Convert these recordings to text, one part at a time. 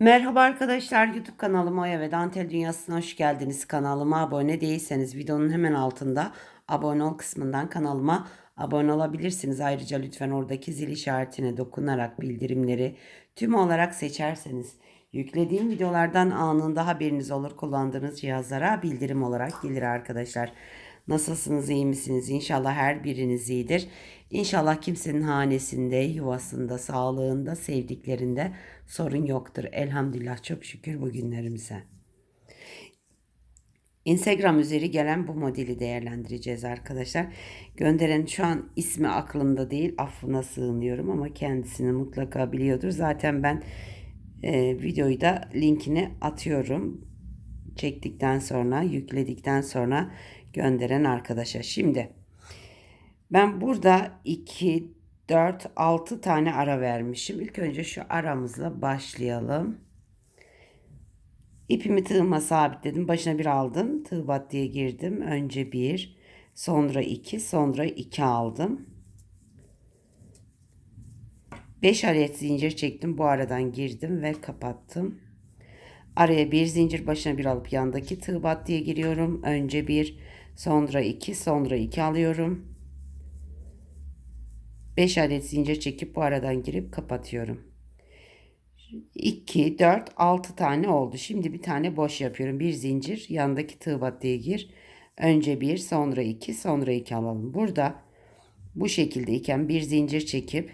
Merhaba arkadaşlar YouTube kanalıma Oya ve Dantel Dünyası'na hoş geldiniz. Kanalıma abone değilseniz videonun hemen altında abone ol kısmından kanalıma abone olabilirsiniz. Ayrıca lütfen oradaki zil işaretine dokunarak bildirimleri tüm olarak seçerseniz yüklediğim videolardan anında haberiniz olur. Kullandığınız cihazlara bildirim olarak gelir arkadaşlar. Nasılsınız, iyi misiniz? İnşallah her biriniz iyidir. İnşallah kimsenin hanesinde, yuvasında, sağlığında, sevdiklerinde sorun yoktur. Elhamdülillah çok şükür bugünlerimize. Instagram üzeri gelen bu modeli değerlendireceğiz arkadaşlar. Gönderen şu an ismi aklımda değil. Affına sığınıyorum ama kendisini mutlaka biliyordur. Zaten ben e, videoyu da linkini atıyorum. Çektikten sonra, yükledikten sonra gönderen arkadaşa. Şimdi ben burada 2, 4, 6 tane ara vermişim. İlk önce şu aramızla başlayalım. İpimi tığıma sabitledim. Başına bir aldım. Tığ battıya girdim. Önce bir, sonra iki, sonra iki aldım. 5 adet zincir çektim. Bu aradan girdim ve kapattım. Araya bir zincir başına bir alıp yandaki tığ battıya giriyorum. Önce bir, sonra iki, sonra iki alıyorum. 5 adet zincir çekip bu aradan girip kapatıyorum. 2, 4, 6 tane oldu. Şimdi bir tane boş yapıyorum. Bir zincir yandaki tığ battıya gir. Önce bir, sonra iki, sonra iki alalım. Burada bu şekilde iken bir zincir çekip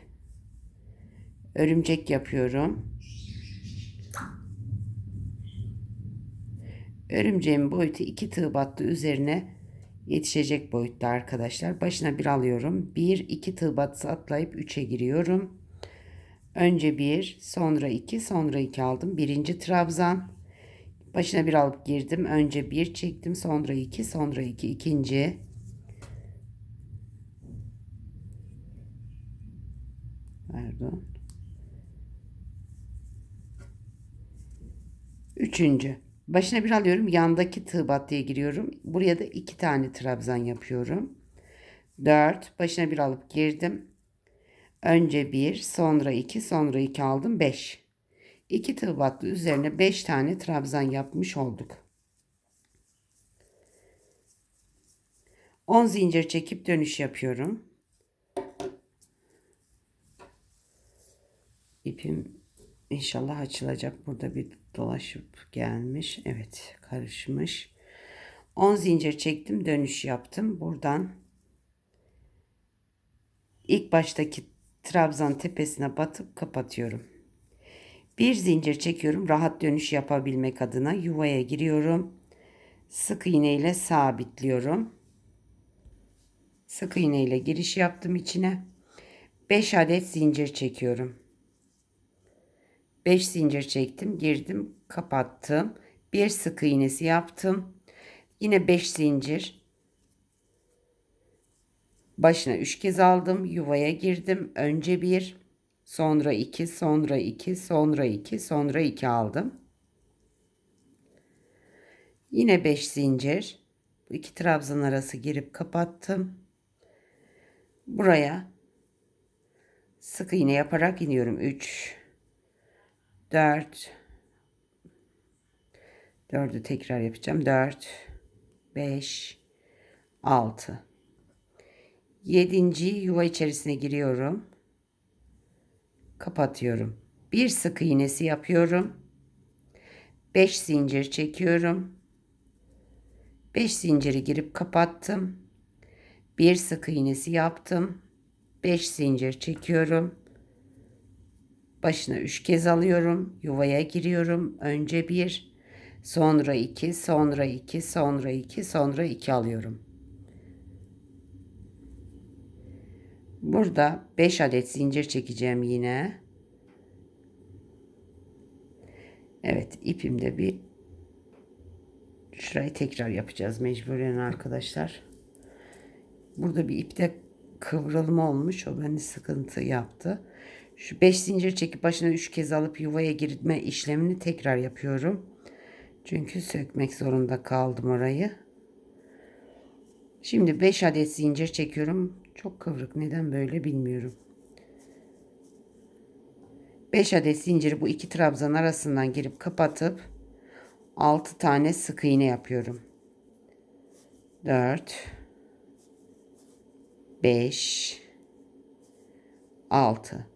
örümcek yapıyorum. Örümceğin boyutu iki tığ battı üzerine yetişecek boyutta arkadaşlar. Başına bir alıyorum. Bir iki tığ batısı atlayıp üçe giriyorum. Önce bir, sonra iki, sonra iki aldım. Birinci trabzan. Başına bir alıp girdim. Önce bir çektim, sonra iki, sonra iki. ikinci. Pardon. Üçüncü. Başına bir alıyorum. Yandaki tığ battıya giriyorum. Buraya da iki tane trabzan yapıyorum. Dört. Başına bir alıp girdim. Önce bir, sonra iki, sonra iki aldım. Beş. İki tığ battı üzerine beş tane trabzan yapmış olduk. 10 zincir çekip dönüş yapıyorum. İpim İnşallah açılacak. Burada bir dolaşıp gelmiş. Evet karışmış. 10 zincir çektim. Dönüş yaptım. Buradan ilk baştaki trabzan tepesine batıp kapatıyorum. Bir zincir çekiyorum. Rahat dönüş yapabilmek adına yuvaya giriyorum. Sık iğne ile sabitliyorum. Sık iğne ile giriş yaptım içine. 5 adet zincir çekiyorum. 5 zincir çektim, girdim, kapattım. Bir sık iğnesi yaptım. Yine 5 zincir. Başına 3 kez aldım, yuvaya girdim. Önce 1, sonra 2, sonra 2, sonra 2, sonra 2 aldım. Yine 5 zincir. Bu iki trabzan arası girip kapattım. Buraya sık iğne yaparak iniyorum. 3 4 4'ü tekrar yapacağım. 4 5 6 7. yuva içerisine giriyorum. Kapatıyorum. Bir sık iğnesi yapıyorum. 5 zincir çekiyorum. 5 zinciri girip kapattım. Bir sık iğnesi yaptım. 5 zincir çekiyorum. Başına üç kez alıyorum. Yuvaya giriyorum. Önce bir, sonra iki, sonra iki, sonra iki, sonra iki alıyorum. Burada 5 adet zincir çekeceğim yine. Evet ipimde bir şurayı tekrar yapacağız mecburen arkadaşlar. Burada bir ipte kıvrılma olmuş. O beni sıkıntı yaptı. Şu 5 zincir çekip başına 3 kez alıp yuvaya girme işlemini tekrar yapıyorum. Çünkü sökmek zorunda kaldım orayı. Şimdi 5 adet zincir çekiyorum. Çok kıvrık. Neden böyle bilmiyorum. 5 adet zinciri bu iki trabzan arasından girip kapatıp 6 tane sık iğne yapıyorum. 4 5 6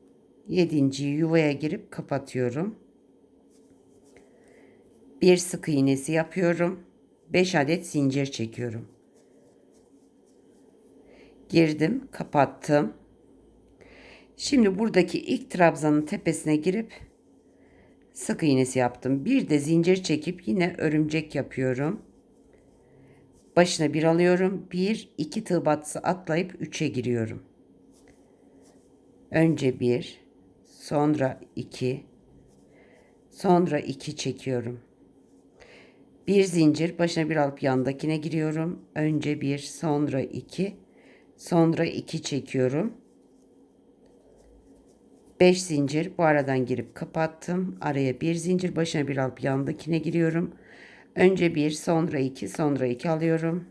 7. yuvaya girip kapatıyorum. Bir sık iğnesi yapıyorum. 5 adet zincir çekiyorum. Girdim, kapattım. Şimdi buradaki ilk trabzanın tepesine girip sık iğnesi yaptım. Bir de zincir çekip yine örümcek yapıyorum. Başına bir alıyorum. Bir, iki tığ batısı atlayıp üçe giriyorum. Önce bir, sonra iki, sonra iki çekiyorum. Bir zincir başına bir alıp yandakine giriyorum. Önce bir, sonra iki, sonra iki çekiyorum. 5 zincir bu aradan girip kapattım. Araya bir zincir başına bir alıp yandakine giriyorum. Önce bir sonra iki sonra iki alıyorum.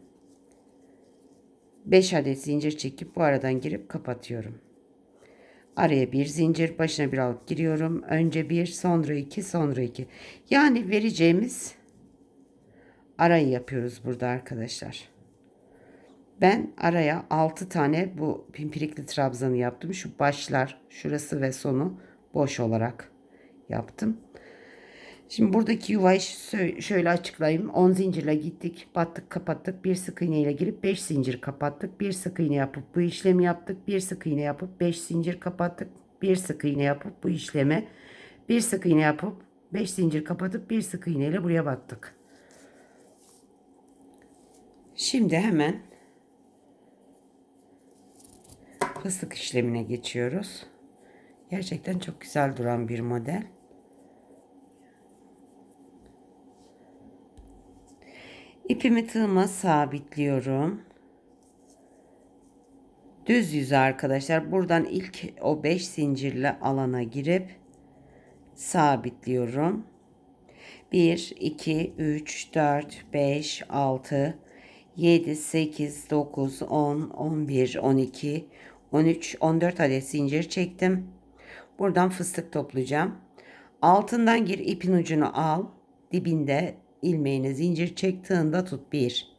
5 adet zincir çekip bu aradan girip kapatıyorum. Araya bir zincir başına bir alıp giriyorum. Önce bir sonra iki sonra iki. Yani vereceğimiz arayı yapıyoruz burada arkadaşlar. Ben araya 6 tane bu pimpirikli trabzanı yaptım. Şu başlar, şurası ve sonu boş olarak yaptım. Şimdi buradaki yuvayı şöyle açıklayayım. 10 zincirle gittik, battık, kapattık. Bir sık iğne ile girip 5 zincir kapattık. Bir sık iğne yapıp bu işlemi yaptık. Bir sık iğne yapıp 5 zincir kapattık. Bir sık iğne yapıp bu işleme bir sık iğne yapıp 5 zincir kapatıp bir sık iğne ile buraya battık. Şimdi hemen fıstık işlemine geçiyoruz. Gerçekten çok güzel duran bir model. İpimi tığıma sabitliyorum. Düz yüzü arkadaşlar. Buradan ilk o 5 zincirle alana girip sabitliyorum. 1, 2, 3, 4, 5, 6, 7, 8, 9, 10, 11, 12, 13, 14 adet zincir çektim. Buradan fıstık toplayacağım. Altından gir ipin ucunu al. Dibinde ilmeğine zincir çek tığında tut. 1,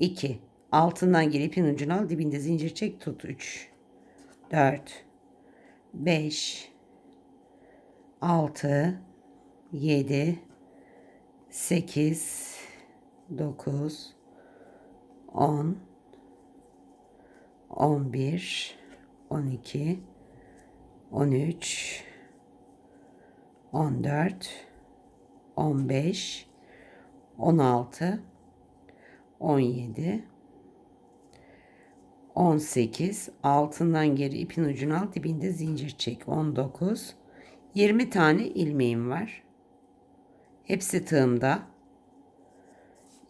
2, altından gir ipin ucunu al. Dibinde zincir çek tut. 3, 4, 5, 6, 7, 8, 9, 10, 11, 12, 13, 14, 15, 16, 17, 18, altından geri ipin ucunu al dibinde zincir çek. 19, 20 tane ilmeğim var. Hepsi tığımda.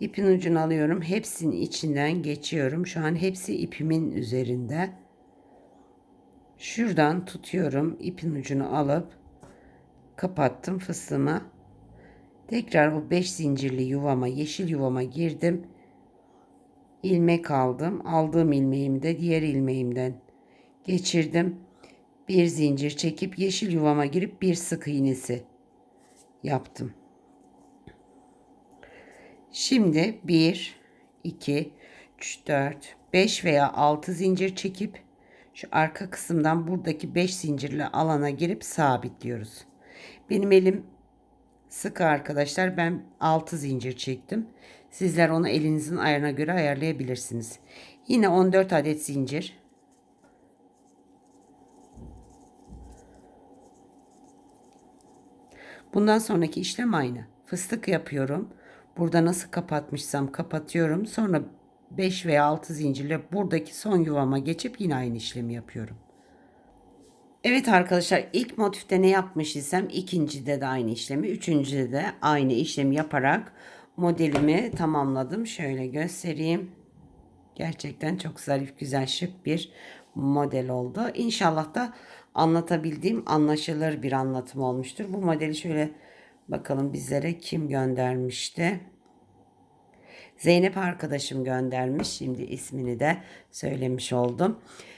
İpin ucunu alıyorum. Hepsinin içinden geçiyorum. Şu an hepsi ipimin üzerinde. Şuradan tutuyorum. ipin ucunu alıp kapattım fıstığıma. Tekrar bu 5 zincirli yuvama, yeşil yuvama girdim. ilmek aldım. Aldığım ilmeğimi de diğer ilmeğimden geçirdim. Bir zincir çekip yeşil yuvama girip bir sık iğnesi yaptım. Şimdi 1, 2, 3, 4, 5 veya 6 zincir çekip şu arka kısımdan buradaki 5 zincirli alana girip sabitliyoruz. Benim elim sıkı arkadaşlar. Ben 6 zincir çektim. Sizler onu elinizin ayarına göre ayarlayabilirsiniz. Yine 14 adet zincir. Bundan sonraki işlem aynı. Fıstık yapıyorum. Burada nasıl kapatmışsam kapatıyorum. Sonra 5 veya 6 zincirle buradaki son yuvama geçip yine aynı işlemi yapıyorum. Evet arkadaşlar ilk motifte ne yapmış isem ikincide de aynı işlemi, üçüncüde de aynı işlemi yaparak modelimi tamamladım. Şöyle göstereyim. Gerçekten çok zarif, güzel, şık bir model oldu. İnşallah da anlatabildiğim anlaşılır bir anlatım olmuştur. Bu modeli şöyle bakalım bizlere kim göndermişti. Zeynep arkadaşım göndermiş. Şimdi ismini de söylemiş oldum.